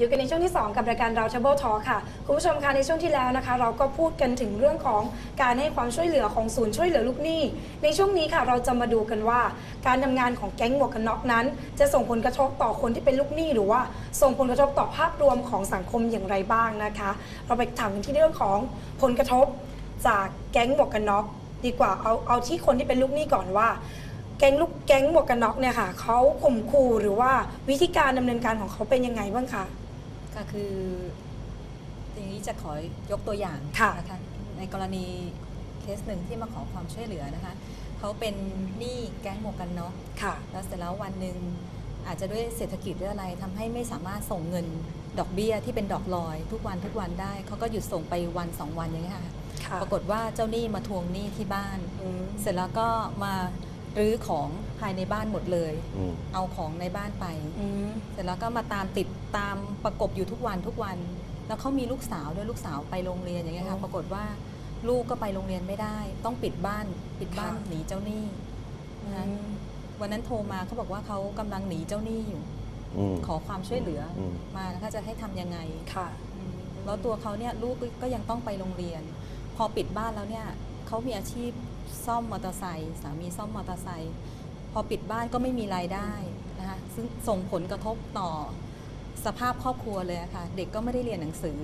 อยู่กันในช่วงที่ 2 กับรายการ Roundtable Talk ค่ะ คุณผู้ชมคะในช่วงที่แล้วนะคะ เราก็พูดกันถึงเรื่องของการให้ความช่วยเหลือของศูนย์ช่วยเหลือลูกหนี้ ในช่วงนี้ค่ะเราจะมาดูกันว่า การทำงานของแก๊งหมวกกันน็อกนั้น จะส่งผลกระทบต่อคนที่เป็นลูกหนี้หรือว่า ส่งผลกระทบต่อภาพรวมของสังคมอย่างไรบ้างนะคะ เราไปถามกันที่เรื่องของผลกระทบจากแก๊งหมวกกันน็อกดีกว่าเอาเอาที่คนที่เป็นลูกหนี้ก่อนว่าแก๊งลูกแก๊งหมวกกันน็อกเนี่ยค่ะเขาข่มขู่หรือว่าวิธีการดำเนินการของเขาเป็นยังไงบ้างคะ ก็คืออย่างนี้จะขอยกตัวอย่างค่ะนะคะในกรณีเคสหนึ่งที่มาขอความช่วยเหลือนะคะเขาเป็นหนี้แก๊งหมวกกันน็อกค่ะ แล้วเสร็จแล้ววันหนึ่งอาจจะด้วยเศรษฐกิจหรืออะไรทำให้ไม่สามารถส่งเงินดอกเบี้ยที่เป็นดอกลอยทุกวันทุกวันได้เขาก็หยุดส่งไปวันสองวันอย่างเงี้ยค่ะค่ะปรากฏว่าเจ้าหนี้มาทวงหนี้ที่บ้านอืมเสร็จแล้วก็มา รื้อของภายในบ้านหมดเลย อืม เอาของในบ้านไป อืมเสร็จแล้วก็มาตามติดตามประกบอยู่ทุกวันทุกวัน แล้วเขามีลูกสาวด้วยลูกสาวไปโรงเรียนอย่างเงี้ยค่ะอ๋อปรากฏว่าลูกก็ไปโรงเรียนไม่ได้ ต้องปิดบ้านปิดบ้านค่ะหนีเจ้าหนี้อืนะคะมวันนั้นโทรมาเขาบอกว่าเขากำลังหนีเจ้าหนี้อยู่ อืม ขอความช่วยเหลืออม มานะคะจะให้ทำยังไง ค่ะ แล้วตัวเขาเนี่ยลูกก็ยังต้องไปโรงเรียน พอปิดบ้านแล้วเนี่ยเขามีอาชีพ ซ่อมมอเตอร์ไซค์สามีซ่อมมอเตอร์ไซค์พอปิดบ้านก็ไม่มีรายได้นะคะซึ่งส่งผลกระทบต่อสภาพครอบครัวเลยอะค่ะ เด็กก็ไม่ได้เรียนหนังสือ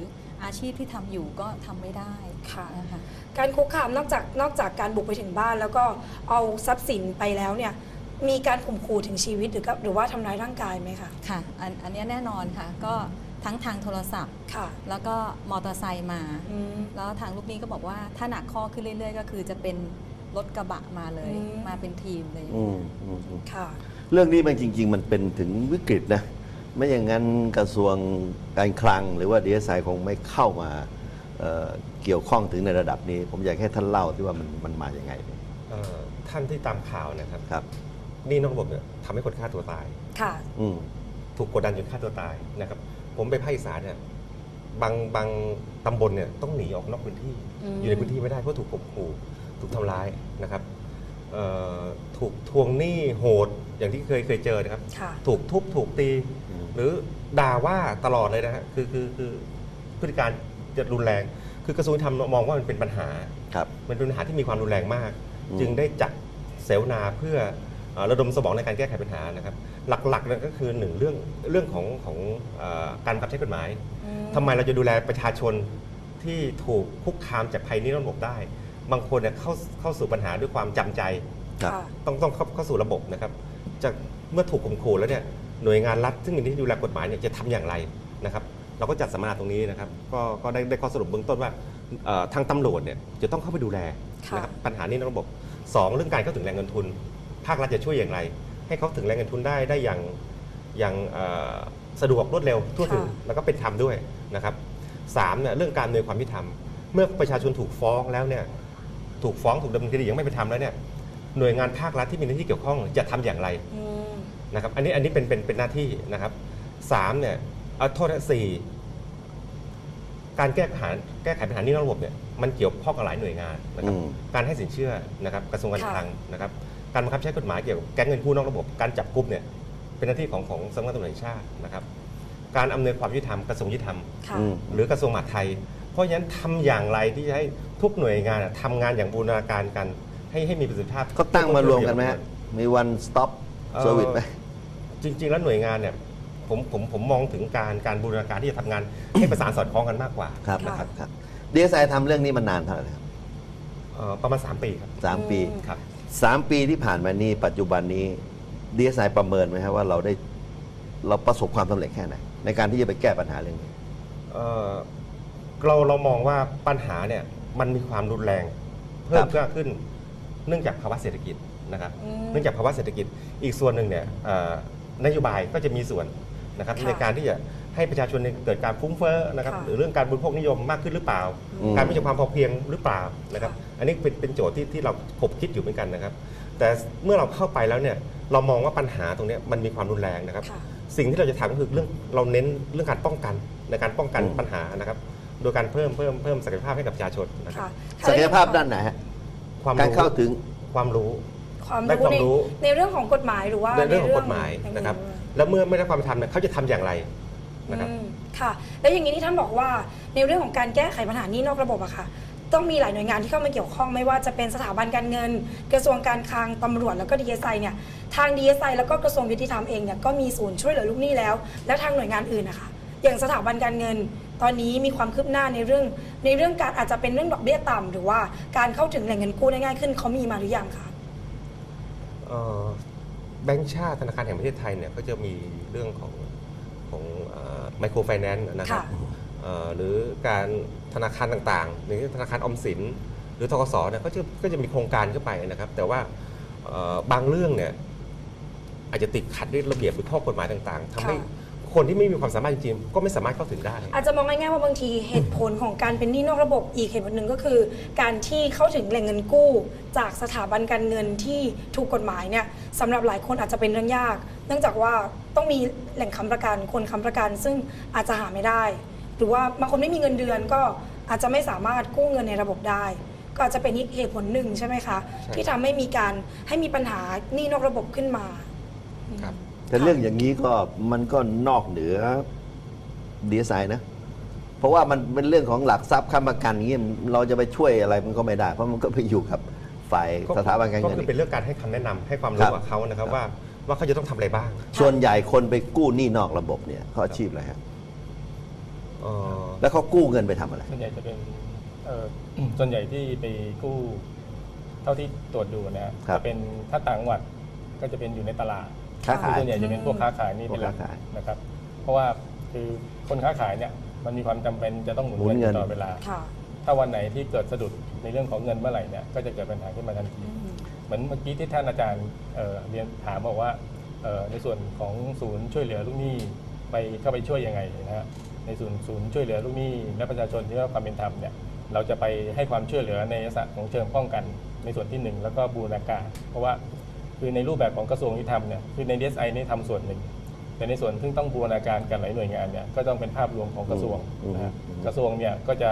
อาชีพที่ทำอยู่ก็ทำไม่ได้ค่ะนะคะการคุกคามนอกจากนอกจากการบุกไปถึงบ้าน แล้วก็เอาทรัพย์สินไปแล้วเนี่ยมีการข่มขู่ถึงชีวิตหรือก็หรือว่าทำร้ายร่างกายไหมคะค่ะอันอันเนี้ยแน่นอนค่ะก็ทั้งทางโทรศัพท์ค่ะ แล้วก็มอเตอร์ไซค์มาอืมแล้วทางลูกหนี้ก็บอกว่าถ้าหนักข้อขึ้นเรื่อย ๆ ก็คือจะเป็น รถกระบะมาเลย อืม มาเป็นทีมเลย อืมอืมอืมค่ะ เรื่องนี้มันจริง ๆ มันเป็นถึงวิกฤตนะ ไม่อย่างนั้นกระทรวงการคลัง หรือว่าดีเอสไอคงไม่เข้ามาเอ่อเกี่ยวข้องถึงในระดับนี้ ผมอยากให้ท่านเล่าที่ว่ามันมันมาอย่างไงเอ่อท่านที่ตามข่าวนะครับครับ หนี่นอกระบบเนี่ยทำให้คนฆ่าตัวตาย ค่ะ อืม ถูกกดดันจนฆ่าตัวตายนะครับ ผมไปภาคอีสานเนี่ย บางบางตำบลเนี่ยต้องหนีออกนอกพื้นที่อืมอยู่ในพื้นที่ไม่ได้เพราะถูกข่มขู่ถูกทำร้ายนะครับเอ่อถูกทวงหนี้โหดอย่างที่เคยเคยเจอนะครับค่ะถูกทุบถูกตีอืมหรือด่าว่าตลอดเลยนะฮะคือคือคือพฤติการจะรุนแรง คือกระทรวงยุติธรรมมองว่ามันเป็นปัญหาครับมันเป็นปัญหาที่มีความรุนแรงมากอืมจึงได้จัดเสวนาเพื่อเอ่อระดมสมองในการแก้ไขปัญหานะครับ หลักๆเนี่ยก็คือหนึ่งเรื่องเรื่องของของเอ่อการบังคับใช้กฎหมายอืมทำไมเราจะดูแลประชาชนที่ถูกคุกคามจากภัยนี้ระบบได้ บางคนเนี่ยเข้าเข้าสู่ปัญหาด้วยความจำใจ ครับ ค่ะ ต้องต้องเข้าเข้าสู่ระบบนะครับจากเมื่อถูกข่มขู่แล้วเนี่ยหน่วยงานรัฐซึ่งมีหน้าที่ดูแลกฎหมายเนี่ยจะทำอย่างไรนะครับ เราก็จัดสัมมนาตรงนี้นะครับ ก็ก็ได้ได้ข้อสรุปเบื้องต้นว่าเอ่อทางตำรวจเนี่ยจะต้องเข้าไปดูแลค่ะ นะครับปัญหานี้ในระบบสองเรื่องการเข้าถึงแรงเงินทุน ภาครัฐจะช่วยอย่างไร ให้เขาถึงแรงเงินทุนได้ได้อย่างอย่างเอ่อสะดวกรวดเร็วทั่วถึงค่ะแล้วก็เป็นธรรมด้วยนะครับสามเนี่ยเรื่องการอำนวยความยุติธรรม เมื่อประชาชนถูกฟ้องแล้วเนี่ยถูกฟ้องถูกดำเนินคดียังไม่เป็นธรรมแล้วเนี่ยหน่วยงานภาครัฐที่มีหน้าที่เกี่ยวข้องจะทำอย่างไรอืมนะครับอันนี้อันนี้เป็นเป็นเป็นหน้าที่นะครับสามเนี่ยเอาโทษนะสี่การแก้ปัญหาแก้ไขปัญหานี้นอกระบบเนี่ยมันเกี่ยวข้องกับหลายหน่วยงานนะครับอืมการให้สินเชื่อนะครับกระทรวงการค่ะคลังนะครับ การบังคับใช้กฎหมายเกี่ยวกับแก๊งเงินกู้นอกระบบการจับกุมเนี่ยเป็นหน้าที่ของของสำนักงานตำรวจแห่งชาตินะครับ การอำนวยความยุติธรรมกระทรวงยุติธรรม ค่ะ อืม หรือกระทรวงมหาดไทย เพราะฉะนั้นทำอย่างไรที่จะให้ทุกหน่วยงานอะทำงานอย่างบูรณาการกัน ให้ให้มีประสิทธิภาพ เขาตั้งมารวมกันไหมฮะมีวัน stop เอ่อ service ไหม จริง ๆ แล้วหน่วยงานเนี่ยผมผมผมมองถึงการการบูรณาการที่จะทำงาน ให้ประสานสอดคล้องกันมากกว่าครับค่ะครับครับดีเอสไอทำเรื่องนี้มานานเท่าไหร่ครับเอ่อประมาณ 3 ปีครับ สามปีอืมครับ สามปีที่ผ่านมานี้ปัจจุบันนี้ดีเอสไอประเมินไหมครับว่าเราได้เราประสบความสำเร็จแค่ไหนในการที่จะไปแก้ปัญหาเรื่องนี้ เอ่อเราเรามองว่าปัญหาเนี่ยมันมีความรุนแรงเพิ่ครัมบมากขึ้น เนื่องจากภาวะเศรษฐกิจนะครับ อืมเนื่องจากภาวะเศรษฐกิจอีกส่วนหนึ่งเนี่ยเอ่อนโยบายก็จะมีส่วนนะครับค่ะ ในการที่จะ ให้ประชาชนเนี่ยเกิดการฟุ้งเฟ้อนะครับค่ะหรือเรื่องการบริโภคนิยมมากขึ้นหรือเปล่าอืมการไม่มีความพอเพียงหรือเปล่านะครับค่ะอันนี้เป็นเป็นโจทย์ที่ที่เราคบคิดอยู่เหมือนกันนะครับ แต่เมื่อเราเข้าไปแล้วเนี่ยเรามองว่าปัญหาตรงเนี้ยมันมีความรุนแรงนะครับค่ะสิ่งที่เราจะทำก็คือเรื่องเราเน้นเรื่องการป้องกันในการป้องกันอืมปัญหานะครับ โดยการเพิ่มเพิ่มเพิ่มศักยภาพให้กับประชาชนนะครับค่ะศักยภาพด้านไหนฮะความการรู้เข้าถึงความรู้ความได้ความรู้ในรู้ในเรื่องของกฎหมายหรือว่าในเรื่องของกฎหมายในะครับ แล้วเมื่อไม่ได้ความเป็นธรรมเนี่ยเขาจะทำอย่างไร นะครับ อืมค่ะ แล้วอย่างนี้ที่ท่านบอกว่าในเรื่องของการแก้ไขปัญหานี้นอกระบบอะค่ะ ต้องมีหลายหน่วยงานที่เข้ามาเกี่ยวข้องไม่ว่าจะเป็นสถาบันการเงิน กระทรวงการคลังตำรวจแล้วก็ดีเอสไอเนี่ยทางดีเอสไอแล้วก็กระทรวงยุติธรรมเองเนี่ยก็มีศูนย์ช่วยเหลือลูกหนี้แล้ว แล้วทางหน่วยงานอื่นนะคะอย่างสถาบันการเงิน ตอนนี้มีความคืบหน้าในเรื่อง ในเรื่องการอาจจะเป็นเรื่องดอกเบี้ยต่ำหรือว่าการเข้าถึงแหล่งเงินกู้ได้ง่ายขึ้นเขามีมาหรือยังคะ เอ่อแบงก์ชาติธนาคารแห่งประเทศไทยเนี่ยก็จะมีเรื่องของ ของไมโครไฟแนนซ์นะครับค่ะเอ่อหรือการธนาคารต่างๆหรือธนาคารออมสิน หรือทกสเนี่ยก็จะก็จะมีโครงการเข้าไปนะครับ แต่ว่าเอ่อบางเรื่องเนี่ยอาจจะติดขัดด้วยระเบียบหรือข้อกฎหมายต่างๆทำให้ ค่ะคนที่ไม่มีความสามารถจริงๆก็ไม่สามารถเข้าถึงได้ อาจจะมองง่ายๆว่าบางทีเหตุผลของการเป็นหนี้นอกระบบอีกเหตุผลหนึ่งก็คือ การที่เข้าถึงแหล่งเงินกู้ จากสถาบันการเงินที่ถูกกฎหมายเนี่ยสำหรับหลายคนอาจจะเป็นเรื่องยาก เนื่องจากว่าต้องมีแหล่งค้ำประกันคนค้ำประกันซึ่งอาจจะหาไม่ได้ หรือว่าบางคนไม่มีเงินเดือนก็อาจจะไม่สามารถกู้เงินในระบบได้ ก็อาจจะเป็นอีกเหตุผลหนึ่งใช่ไหมคะใช่ที่ทำให้มีการให้มีปัญหาหนี้นอกระบบขึ้นมา ครับ แต่เรื่องอย่างนี้ก็มันก็นอกเหนือดีไซน์นะ เพราะว่ามันเป็นเรื่องของหลักทรัพย์ค้ำประกันอย่างนี้เราจะไปช่วยอะไรมันก็ไม่ได้ เพราะมันก็ไปอยู่กับฝ่ายสถาบันการก็เงินคืออีเป็นกเรื่องการให้คำแนะนำให้ความครัรู้บกับเขานะครับครับว่าว่าเขาจะต้องทำอะไรบ้าง ส่วนใหญ่คนไปกู้หนี้นอกระบบเนี่ยเขาอาชีพอะไรฮะเอ่อแล้วเขากู้เงินไปทำอะไร ส่วนใหญ่จะเป็นเอ่อส่วนใหญ่ที่ไปกู้เท่าที่ตรวจดูนะครับครับจะเป็นถ้าต่างจังหวัดก็จะเป็นอยู่ในตลาด ค้าขายส่วนใหญ่จะเป็นพวกค้าขายนี่เป็นหลักพวกค้าขายนะครับ เพราะว่าคือคนค้าขายเนี่ยมันมีความจำเป็นจะต้องหมุนหมุนเงิเงินนตลอดเวลาค่ะถ้าวันไหนที่เกิดสะดุดในเรื่องของเงินเมื่อไหร่เนี่ยก็จะเกิดปัญหาขึ้นมาทันที เหมือนเมื่อกี้ที่ท่านอาจารย์เอ่อเรียนถามบอกว่าเอ่อในส่วนของศูนย์ช่วยเหลือลูกหนี้ไปเข้าไปช่วยยังไงนะฮะในศูนย์ศูนย์ช่วยเหลือลูกหนี้และประชาชนที่ได้รับความเป็นธรรมเนี่ยเราจะไปให้ความช่วยเหลือในลักษณะของเชิงป้องกัน ในส่วนที่หนึ่งแล้วก็บูรณาการ เพราะว่า คือในรูปแบบของกระทรวงยุติธรรมเนี่ยคือใน DSI นี่ทำส่วนหนึ่ง แต่ในส่วนที่ต้องบูรณาการกันหลายหน่วยงานเนี่ยก็ต้องเป็นภาพรวมของกระทรวงอืมนะฮะอืมกระทรวงเนี่ยก็จะ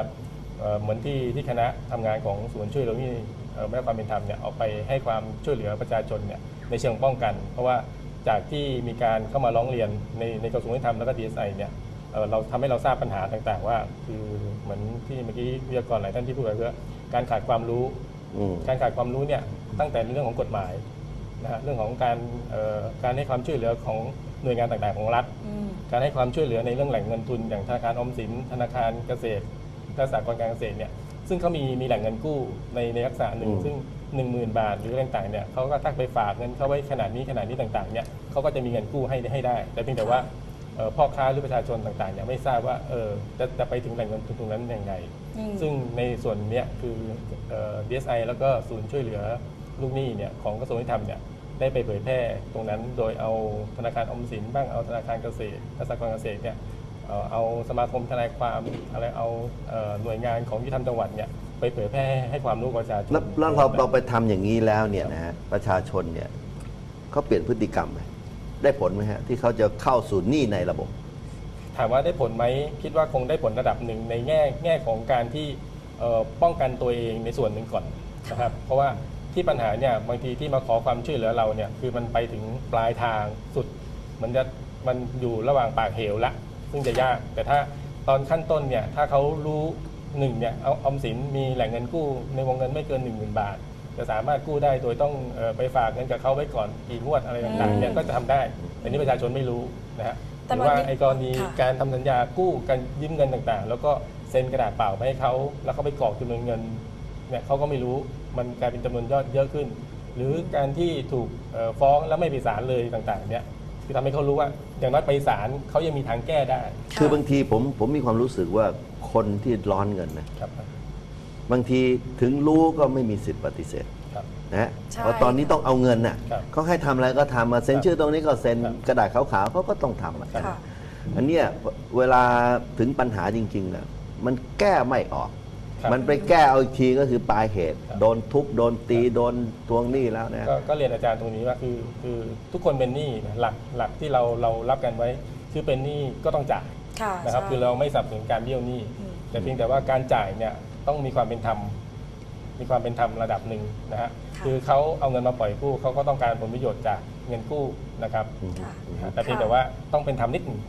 เอ่อเหมือนที่ที่คณะทำงานของศูนย์ช่วยเหลือนี่เอ่อไม่ได้ความเป็นธรรมเนี่ยออกไปให้ความช่วยเหลือประชาชนเนี่ยในเชิงป้องกัน เพราะว่าจากที่มีการเข้ามาร้องเรียนในในกระทรวงยุติธรรมแล้วก็ดีเอสไอเนี่ยเอ่อเราทำให้เราทราบปัญหาต่างๆ ว่า คือเหมือนที่เมื่อกี้วิทยากรหลายท่านที่พูดไปคือการขาดความรู้อืมการขาดความรู้เนี่ยตั้งแต่ในเรื่องของกฎหมาย นะฮะเรื่องของการเอ่อการให้ความช่วยเหลือของหน่วยงานต่างๆของรัฐอืมการให้ความช่วยเหลือในเรื่องแหล่งเงินทุน อย่างธนาคารออมสิน ธนาคารเกษตรและสหกรณ์การเกษตรเนี่ยซึ่งเขามีมีแหล่งเงินกู้ในในลักษณะหนึ่งอืมซึ่ง 1 0,000 บาทหรืออะไรต่างๆเนี่ยเขาก็ถ้าไปฝากเงินเขาไว้ขนาดนี้ขนาดนี้ต่างๆเนี่ยเขาก็จะมีเงินกู้ให้ให้ได้ แต่เพียงแต่ว่าเอ่อพ่อค้าหรือประชาชนต่างๆเนี่ยไม่ทราบว่าเออจะจะไปถึงแหล่งเงินทุนตรงนั้นยังไงอืมซึ่งในส่วนเนี้ยคือเอ่อ DSI แล้วก็ศูนย์ช่วยเหลือลูกหนี้เนี่ยของกระทรวงยุติธรรมเนี่ย ได้ไปเผยแพร่ตรงนั้น โดยเอาธนาคารออมสินบ้างเอาธนาคารเกษตรและสหกรณ์เกษตรเนี่ยเอ่อเอาสมาคมทนายความอะไรเอาเอ่อหน่วยงานของยุติธรรมจังหวัดเนี่ยไปเผยแพร่ให้ความรู้กับประชาชนแล้วแล้วเราเราไปทำอย่างนี้แล้วเนี่ยนะฮะประชาชนเนี่ยเขาเปลี่ยนพฤติกรรมไหมได้ผลไหมฮะที่เขาจะเข้าสู่หนี้ในระบบ ถามว่าได้ผลไหมคิดว่าคงได้ผลระดับหนึ่งในแง่แง่ของการที่เอ่อป้องกันตัวเองในส่วนหนึ่งก่อนนะครับ เพราะว่า ที่ปัญหาเนี่ยบางทีที่มาขอความช่วยเหลือเราเนี่ยคือมันไปถึงปลายทางสุด มันจะมันอยู่ระหว่างปากเหวละ ซึ่งจะยาก แต่ถ้าตอนขั้นต้นเนี่ยถ้าเขารู้หนึ่งเนี่ยเอาออมสินมีแหล่งเงินกู้ในวงเงินไม่เกิน 1 0,000 บาท จะสามารถกู้ได้โดยต้องเอ่อไปฝากเงินกับเขาไว้ก่อนกี่งวดอะไรต่างๆเนี่ยก็จะทำได้ แต่นี่ประชาชนไม่รู้นะฮะแต่หรือว่าบางทีไอ้กรณีค่ะ การทำสัญญากู้การยืมเงินต่างๆ แล้วก็เซ็นกระดาษเปล่าไปให้เขาแล้วเขาไปกรอกจำนวนเงินเนี่ยเขาก็ไม่รู้ มันกลายเป็นจำนวนยอดเยอะขึ้น หรือการที่ถูกเอ่อฟ้องแล้วไม่ไปศาลเลยต่างๆเนี่ยคือทำให้เขารู้ว่า อย่างน้อยไปศาลเขายังมีทางแก้ได้ คือบางทีผมผมมีความรู้สึกว่าคนที่ร้อนเงินนะครับ บางทีถึงรู้ก็ไม่มีสิทธิ์ปฏิเสธครับนะฮะใช่เพราะตอนนี้ต้องเอาเงินน่ะครับเขาให้ทำอะไรก็ทำมาเซ็นครับชื่อตรงนี้ก็เซ็นครับกระดาษขาวๆเขาก็ต้องทำอะค่ะอันเนี้ยเวลาถึงปัญหาจริงๆนะมันแก้ไม่ออก ครับมันไปแก้เอาอีกทีก็คือปลายเหตุ ครับ โดนทุบโดนตีโดนทวงหนี้แล้วนะ ก็ก็เรียนอาจารย์ตรงนี้ว่าคือคือทุกคนเป็นหนี้นะหลักหลักที่เราเรารับกันไว้ คือเป็นหนี้ก็ต้องจ่ายค่ะนะครับใช่ คือเราไม่สนับสนุนการเบี้ยวหนี้ อืม แต่เพียงแต่ว่าการจ่ายเนี่ยต้องมีความเป็นธรรมมีความเป็นธรรมระดับหนึ่งนะฮะค่ะ คือเขาเอาเงินมาปล่อยกู้เขาก็ต้องการผลประโยชน์จากเงินกู้นะครับค่ะ แต่เพียงแต่ว่าต้องเป็นธรรมนิดหนึ่ง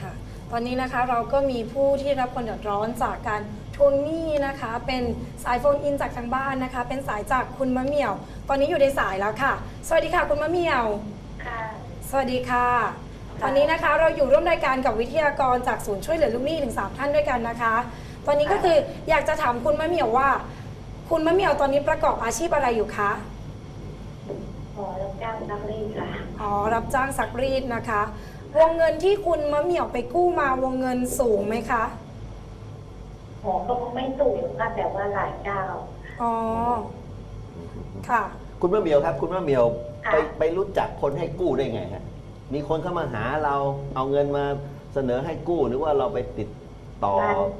ค่ะตตอนนี้นะคะเราก็มีผู้ที่รับความเดือดร้อนจากการ ทวงหนี้นะคะเป็นสายโฟนอินจากทางบ้านนะคะ เป็นสายจากคุณมะเหมี่ยว ตอนนี้อยู่ในสายแล้วค่ะ สวัสดีค่ะ คุณมะเหมี่ยว ค่ะ สวัสดีค่ะ ตอนนี้นะคะเราอยู่ร่วมรายการกับวิทยากรจากศูนย์ช่วยเหลือลูกหนี้ถึง3ท่านด้วยกันนะคะ ตอนนี้ก็คืออยากจะถามคุณมะเหมี่ยวว่า คุณมะเหมี่ยวตอนนี้ประกอบอาชีพอะไรอยู่คะหมอรับจ้างซักรีดค่ะอ๋อรับจ้างซักรีดนะคะ วงเงินที่คุณมะเหมี่ยวไปกู้มาวงเงินสูงไหมคะ หมอก็ไม่สูงค่ะแต่ว่าหลายเจ้า อ๋อ ค่ะ คุณมะเหมียวครับ คุณมะเหมียวค่ะไปไปรู้จักคนให้กู้ได้ไงฮะมีคนเข้ามาหาเราเอาเงินมาเสนอให้กู้หรือว่าเราไปติดต่อ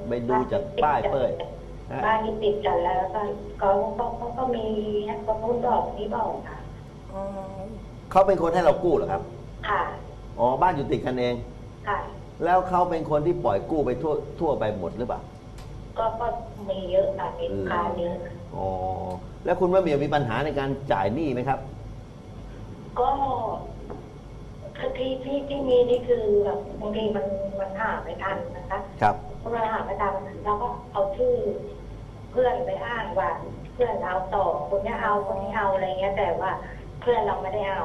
ไปดูจากป้ายเป้ยฮะบ้านที่ติดกันแล้วก็เขาเขาเขาก็มีเขาพูดบอกนี้บอกค่ะอ๋อเขาเป็นคนให้เรากู้เหรอครับ ค่ะ อ๋อบ้านอยู่ติดกันเอง ค่ะ แล้วเขาเป็นคนที่ปล่อยกู้ไปทั่วทั่วไปหมดหรือเปล่า ก็ก็มีเยอะค่ะมีลูกค้าเยอะอ๋อแล้วคุณมะเหมียวมีปัญหาในการจ่ายหนี้ไหมครับ ก็คือที่ที่ที่มีนี่คือแบบบางทีมันมันหาไม่ทันนะคะครับเวลาหาไม่ทันเราก็เอาชื่อเพื่อนไปอ้างว่า เพื่อนเอาต่อคนนี้เอาคนนี้เอาอะไรเงี้ย แต่ว่าเพื่อนเราไม่ได้เอา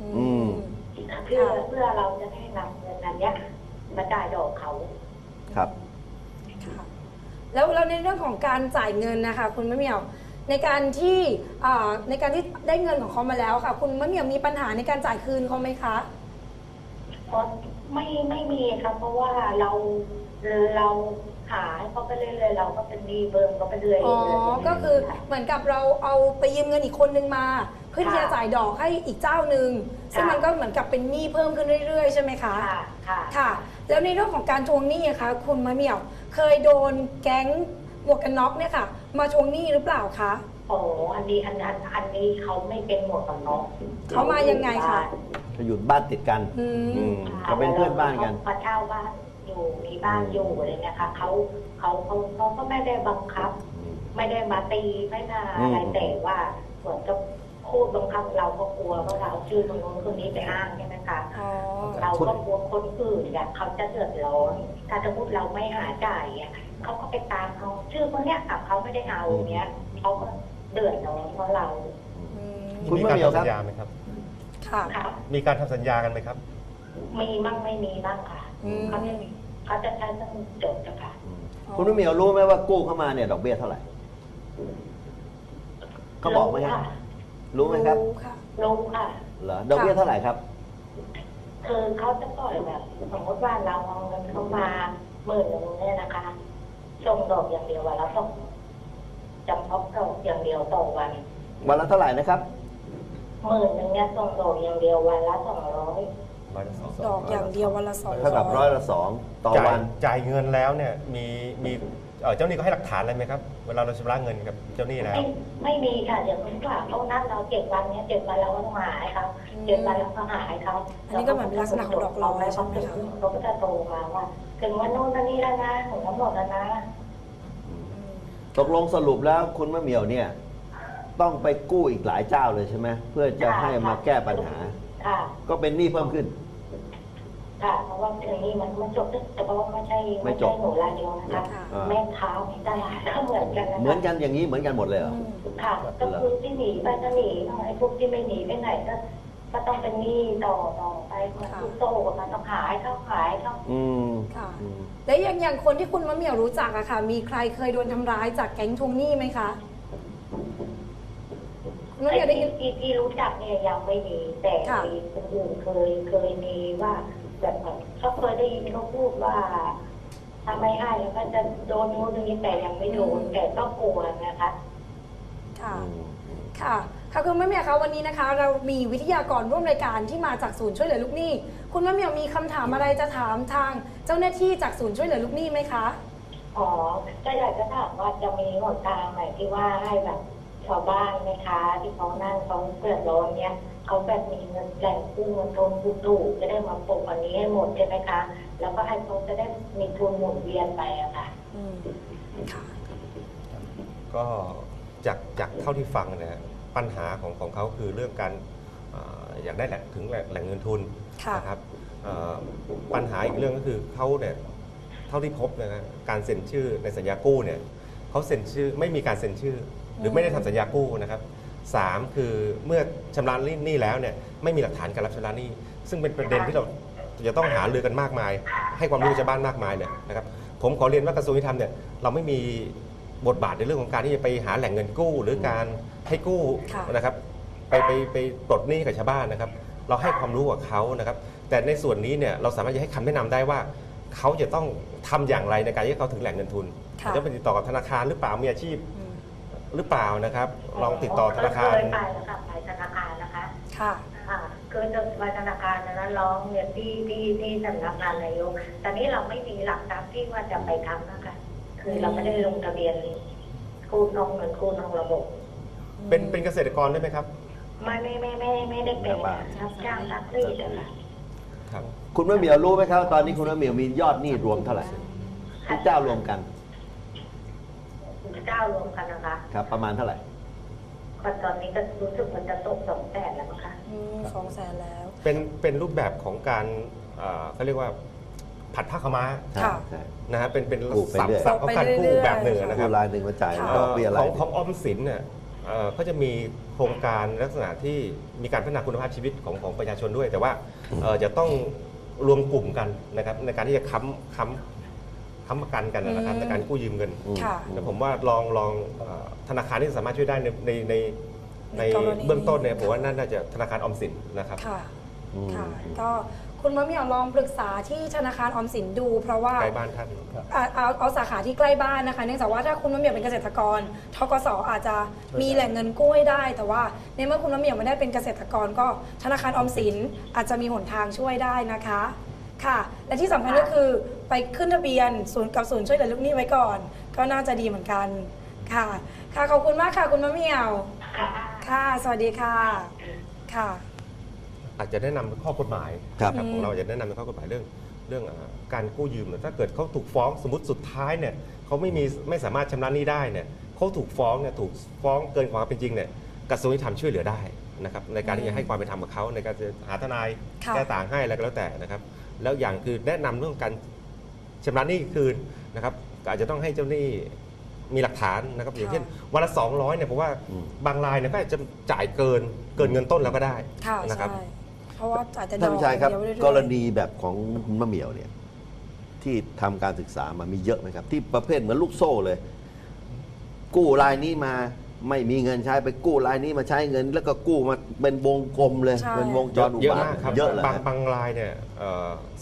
อืมเพื่อเพื่อเราจะได้นำเงินอันเนี้ยมาจ่ายดอกเขาครับค่ะ แล้วแล้วในเรื่องของการจ่ายเงินนะคะคุณมะเหมี่ยว ในการที่อ่าในการที่ได้เงินของเขามาแล้วค่ะ คุณมะเหมี่ยวมีปัญหาในการจ่ายคืนเขาไหมคะเพราะไม่ไม่มีครับ เพราะว่าเราเราหาให้เขาไปเรื่อยๆเราก็เป็นดีเบิร์มเขาไปเรื่อยๆอ๋อ ก็คือค่ะเหมือนกับเราเอาไปยืมเงินอีกคนนึงมา เพื่อที่จะจ่ายดอกให้อีกเจ้าหนึ่งซึ่งค่ะมันก็เหมือนกับเป็นหนี้เพิ่มขึ้นเรื่อยๆ ใช่ไหมคะ ค่ะ ค่ะค่ะ แล้วในเรื่องของการทวงหนี้อะคะคุณมะเหมี่ยว เคยโดนแก๊งหมวกกันน็อกเนี่ยค่ะ มาทวงหนี้หรือเปล่าคะ โอ้อันนี้อันอันอันนี้เขาไม่เป็นหมวกกันน็อกเขามายังไงคะจะอยู่บ้านติดกันอือืมมเขาเป็นเพื่อนบ้านกัน เขาเช่าบ้านอยู่มีบ้านอยู่อะไรเงี้ยค่ะเขาเขาเขาเขาก็ไม่ได้บังคับ ไม่ได้มาตีไม่มาอะไรอืม แต่ว่าเหมือนกับพูดบังคับเราก็กลัวว่าเราเอาชื่อคนนู้นคนนี้ไปอ้างใช่ไหมคะอ๋อ เราก็กลัวคนอื่นเนี่ยเขาจะเดือดร้อน ถ้าสมมติเราไม่หาจ่ายเนี่ยเขาก็ไปตามเขาชื่อคนเนี้ยอะเขาไม่ได้เอาเนี้ยเขาก็เดือดร้อนเพราะเราอืมคุณมีมะการเหมียวทำครัสับ ญญาไหมครับ ค่ะ ค่ะ มีการทำสัญญากันไหมครับ มีบ้างไม่มีบ้างค่ะอืม เขาจะเขาจะใช้สมุดจดอะค่ะคุณมะเหมียวรู้ไหมว่ากู้เข้ามาเนี่ยดอกเบี้ยเท่าไหร่เขาบอกไหมครับค่ะรู้ไหมครับรู้ค่ะ รู้ค่ะ เหรอดอกเบี้ยเท่าไหร่ครับ คือเขาจะปล่อยแบบสมมติว่าเราเอาเงินเข้ามาหมื่นหนึ่งเนี่ยนะคะส่งดอกอย่างเดียววันละสองจำเพาะดอกอย่างเดียวต่อวันวันละเท่าไหร่นะครับหมื่นหนึ่งเนี่ยส่งดอกอย่างเดียววันละสองร้อยดอกอย่างเดียววันละสองเท่ากับร้อยละสองต่อจ่ายวัน จ่ายเงินแล้วเนี่ยมีมี เอ่อเจ้าหนี้ก็ให้หลักฐานอะไรไหมครับ เวลาเราชำระเงินกับเจ้าหนี้แล้ว ไม่ไม่มีค่ะเดี๋ยวคุณกว่าเขานัดเราเจ็ดวันเนี่ยเจ็ดวันเราก็ต้องหาให้เขาเจ็ดวันเราก็หาให้เขาอันนี้ก็เหมือนเป็นลักษณะของดอกลอยใช่ไหมคะ เขาก็จะโทรมาว่าถึงวันโน้นวันนี้แล้วนะถึงกำหนดแล้วนะ ตกลงสรุปแล้วคุณมะเหมียวเนี่ย ต้องไปกู้อีกหลายเจ้าเลยใช่ไหมเพื่อจะให้มาแก้ปัญหา ค่ะ ก็เป็นหนี้เพิ่มขึ้น ค่ะเพราะว่าทีนี้มันมันจบแต่เพราะว่าไม่ใช่ไม่ไม่จใช่บหนูรายเดียวนะคะอ่าแม่ค้าในตลาดก็เหมือนกันนะคะเหมือนกันอย่างนี้เหมือนกันหมดเลยเหรออืมค่ะก็คือที่หนีไปก็หนีไอ้พวกที่ไม่หนีไปไหนก็ก็ต้องเป็นหนี้ต่อต่อไปเหมือนทุกโซ่กับมันต้องขายเข้าขายเข้าอืมค่ะอืมแล้วอย่างอย่างคนที่คุณมะเหมี่ยวรู้จักอะค่ะ มีใครเคยโดนทำร้ายจากแก๊งทวงหนี้ไหมคะคุณมะเหไอ้มี่ยวได้ที่ยินที่ที่รู้จักเนี่ยยังไม่มีแต่ค่ะมีคนอื่นเคยเคยมีว่า แบบเขาเคยได้ยินเขาพูดว่าถ้าไม่ให้แล้วก็จะโดนนู้นนี้แต่ยังไม่โดนแต่ก็กลัวนะคะ ค่ะอืมค่ะ ค่ะคุณมะเหมี่ยวคะวันนี้นะคะ เรามีวิทยากรร่วมรายการที่มาจากศูนย์ช่วยเหลือลูกหนี้ คุณมะเหมี่ยวมีคำถามอะไรจะถามทางเจ้าหน้าที่จากศูนย์ช่วยเหลือลูกหนี้ไหมคะ อ๋อก็อยากจะถามว่าจะมีหนทางไหนที่ว่าให้แบบชาวบ้านไหมคะ ที่เขานั่งเขาเดือดร้อนเนี่ย เขาแบบมีเงินแหล่งกู้เงินทุนถูกๆจะได้มาปลูกอันนี้ให้หมดใช่ไหมคะ แล้วก็ให้เขาจะได้มีทุนหมุนเวียนไปอะค่ะอืมค่ะก็จากจากเท่าที่ฟังนะฮะปัญหาของของเขาคือเรื่องการเอ่ออยากได้แหล่งถึงแหล่งแหล่งเงินทุนค่ะ นะครับเอ่อปัญหาอีกเรื่องก็คือเขาเนี่ยเท่าที่พบนะฮะการเซ็นชื่อในสัญญากู้เนี่ยเขาเซ็นชื่อไม่มีการเซ็นชื่อ หรือไม่ได้ทำสัญญากู้นะครับ สามคือเมื่อชำระหนี้แล้วเนี่ยไม่มีหลักฐานการรับชำระหนี้ ซึ่งเป็นประเด็นที่เราจะต้องหารือกันมากมาย ให้ความรู้ชาวบ้านมากมายเนี่ยนะครับผมขอเรียนว่ากระทรวงยุติธรรมเนี่ยเราไม่มีบทบาทในเรื่องของการที่จะไปหาแหล่งเงินกู้ หรือการให้กู้ค่ะนะครับไปไปไปปลดหนี้กับชาวบ้านนะครับ เราให้ความรู้กับเขานะครับ แต่ในส่วนนี้เนี่ยเราสามารถจะให้คำแนะนำได้ว่าเขาจะต้องทำอย่างไรในการที่จะเข้าถึงแหล่งเงินทุนค่ะจะไปติดต่อกับธนาคารหรือเปล่ามีอาชีพอืม หรือเปล่านะครับ ลองติดต่อธนาคาร เคยไปแล้วค่ะไปธนาคารนะคะค่ะ ค่ะคือจะไปธนาคารนะนะร้องเรียนที่ที่ที่สำนักงานนายกแต่นี้เราไม่มีหลักทรัพย์ที่ว่าจะไปทำนะคะ คือเราไม่ได้ลงทะเบียนกู้นองเหมือนกู้นองระบบ เป็นเป็นเกษตรกรได้ไหมครับไม่ไม่ไม่ไม่ไม่ได้เป็นรับจ้างรับรีดอะค่ะครับ คุณมะเหมียวรู้ไหมครับ ตอนนี้คุณมะเหมียวมียอดหนี้รวมเท่าไหร่ทุกเจ้ารวมกัน เจ้ารวมกันนะคะครับ ประมาณเท่าไหร่ก็ตอนนี้ก็รู้สึกมันจะตกสองแสนแล้วมั้งคะอืมสองแสนแล้ว เป็นเป็นรูปแบบของการเอ่อเขาเรียกว่าผัดผ้าขาวม้าใช่ค่ะ ใช่ นะฮะเป็นเป็นกู้ไปสับเรื่อย สับของการกู้แบบหนึ่งนะคกู้รับ รายหนึ่งมาจ่ายค่ะดอกเบี้ยขราอยงหนึ่งของออมสินเนี่ยเอ่อก็จะมีโครงการลักษณะที่มีการพัฒนาคุณภาพชีวิตของของประชาชนด้วย แต่ว่าเอ่อจะต้องรวมกลุ่มกันนะครับในการที่จะค้ำค้ำ ค้ำประกันกันนะครับอืมในการกู้ยืมเงินอืมค่ะแต่ผมว่าลองลองเอ่อธนาคารที่สามารถช่วยได้ในในในในในกรณี เบื้องต้นเนี่ยนี้ผมว่าน่าจะธนาคารออมสินนะครับ ค่ะ อืม ค่ะ ก็คุณมะเหมียวลองปรึกษาที่ธนาคารออมสินดู เพราะว่าใกล้บ้านท่าน อ่าเอาเอาสาขาที่ใกล้บ้านนะคะ เนื่องจากว่าถ้าคุณมะเหมียวเป็นเกษตรกรทกสอาจจะมีแหล่งเงินกู้ให้ได้ แต่ว่าในเมื่อคุณมะเหมียวไม่ได้เป็นเกษตรกรก็ธนาคารออมสินอาจจะมีหนทางช่วยได้นะคะ ค่ะ และที่สำคัญก็คือไปขึ้นทะเบียนศูนย์กับศูนย์ช่วยเหลือลูกหนี้ไว้ก่อน ก็น่าจะดีเหมือนกันค่ะ ค่ะขอบคุณมากค่ะคุณมะเหมียวค่ะ สวัสดีค่ะ ค่ะ อาจจะแนะนำข้อกฎหมายครับ นะของเราจะแนะนำข้อกฎหมายเรื่องเรื่องเอ่อการกู้ยืมเนี่ยถ้าเกิดเขาถูกฟ้องสมมติสุดท้ายเนี่ยเขาไม่มีไม่สามารถชำระหนี้ได้เนี่ยเขาถูกฟ้องเนี่ยถูกฟ้องเกินความเป็นจริงเนี่ยกระทรวงยุติธรรมช่วยเหลือได้นะครับในการที่จะให้ความเป็นธรรมกับเขาในการจะหาทนายค่ะ แก้ต่างให้อะไรก็แล้วแต่นะครับ แล้วอย่างคือแนะนำเรื่องการชำระหนี้คืนนะครับก็อาจจะต้องให้เจ้าหนี้มีหลักฐานนะครับอย่างเช่นวันละ200เนี่ยผมว่าอืมบางรายเนี่ยก็อาจจะจ่ายเกินเกินเงินต้นแล้วก็ได้ค่ะนะครับใช่เพราะว่าอาจจะท่านผู้ชายครับดอเดียวเอยๆกรณีแบบของคุณมะเหมียวเนี่ยที่ทำการศึกษามามีเยอะไหมครับ ที่ประเภทเหมือนลูกโซ่เลย กู้รายนี้มา ไม่มีเงินใช้ไปกู้รายนี้มาใช้เงิน แล้วก็กู้มาเป็นวงกลมเลย ใช่ เป็นวงจรอุเยอะบาทมากครับเยอะเลยบางบางรายเนี่ย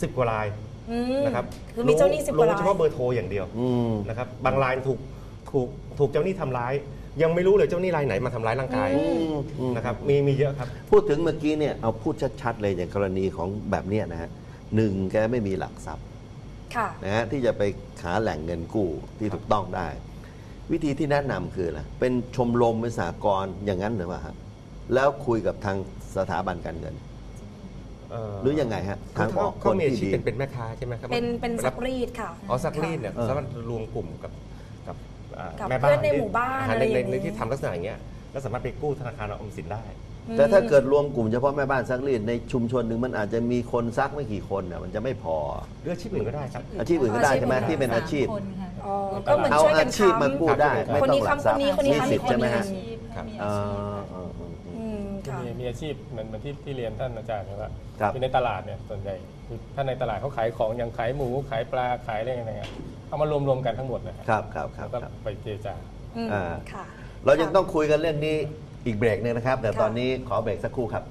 สิบกว่ารายอืมนะครับคือมีเจ้าหนี้สิบกว่ารู้รายเฉพาะเบอร์โทรอย่างเดียวอืม นะครับบางรายถูกถูกถูกเจ้าหนี้ทำร้าย ยังไม่รู้เลยเจ้าหนี้รายไหนมาทำร้ายร่างกายอืมอืม นะครับมีมีเยอะครับ พูดถึงเมื่อกี้เนี่ยเอาพูดชัดๆเลยอย่างกรณีของแบบเนี้ยนะฮะหนึ่งแกไม่มีหลักทรัพย์ค่ะ นะฮะที่จะไปหาแหล่งเงินกู้ที่ถูกต้องได้ วิธีที่แนะนำคืออะไรเป็นชมรมเป็นสากลอย่างนั้นหรือเปล่าฮะแล้วคุยกับทางสถาบันการเงินหรือยังไงฮะทาทางงออกเขาคนมีอาที่ชีพดี เป็นเป็นแม่ค้าใช่ไหมครับเป็นเป็นซักบรีดค่ะอ๋อซักรีดเนี่ยเออ สามารถรวมกลุ่มกับกับอ่ากับแม่บ้านเพื่อนในหมู่บ้านที่อะไรในอย่างนี้ ในที่ทำลักษณะอย่างเงี้ยแล้วสามารถไปกู้ธนาคารออมสินได้ แต่ถ้าเกิดรวมกลุ่มเฉพาะแม่บ้านซักรีดในชุมชนหนึ่งมันอาจจะมีคนซักไม่กี่คนน่ะมันจะไม่พอหรืออาชีพอื่นก็ได้ครับ อาชีพอื่นก็ได้ใช่ไหมอาชีพอื่นที่เป็นอาชีพคนค่ะอ๋อก็เหมือนเอาช่วยกัอานชีพมาค้ำกู้ได้ครับไม่คนต้อนี้งหลักค้ำทรัพคนย์นี้คนนี้มีค้ำ สิทธิ์ใช่ไหมฮะครับมีอ่าอาชีพอ่าอ่า อืมคือค่ะ มีมีอาชีพเหมือนเหมือนที่ที่เรียนท่านอาจารย์นะครับครับคือในตลาดเนี่ยส่วนใหญ่คือถ้าในตลาดเขาขายของอย่างขายหมูขายปลาขายอะไรอย่างเงี้ยเอามารวมรวมๆกันทั้งหมดนะคครัรับครับครัแล้บวก็ครับ ไปเจรจา อืมอ่า ค่ะ เรายังต้องคุยกันเรื่องนี้ อีกเบรกหนึงนะครับ แต่ค่ะตอนนี้ขอเบรกสักครู่ครับ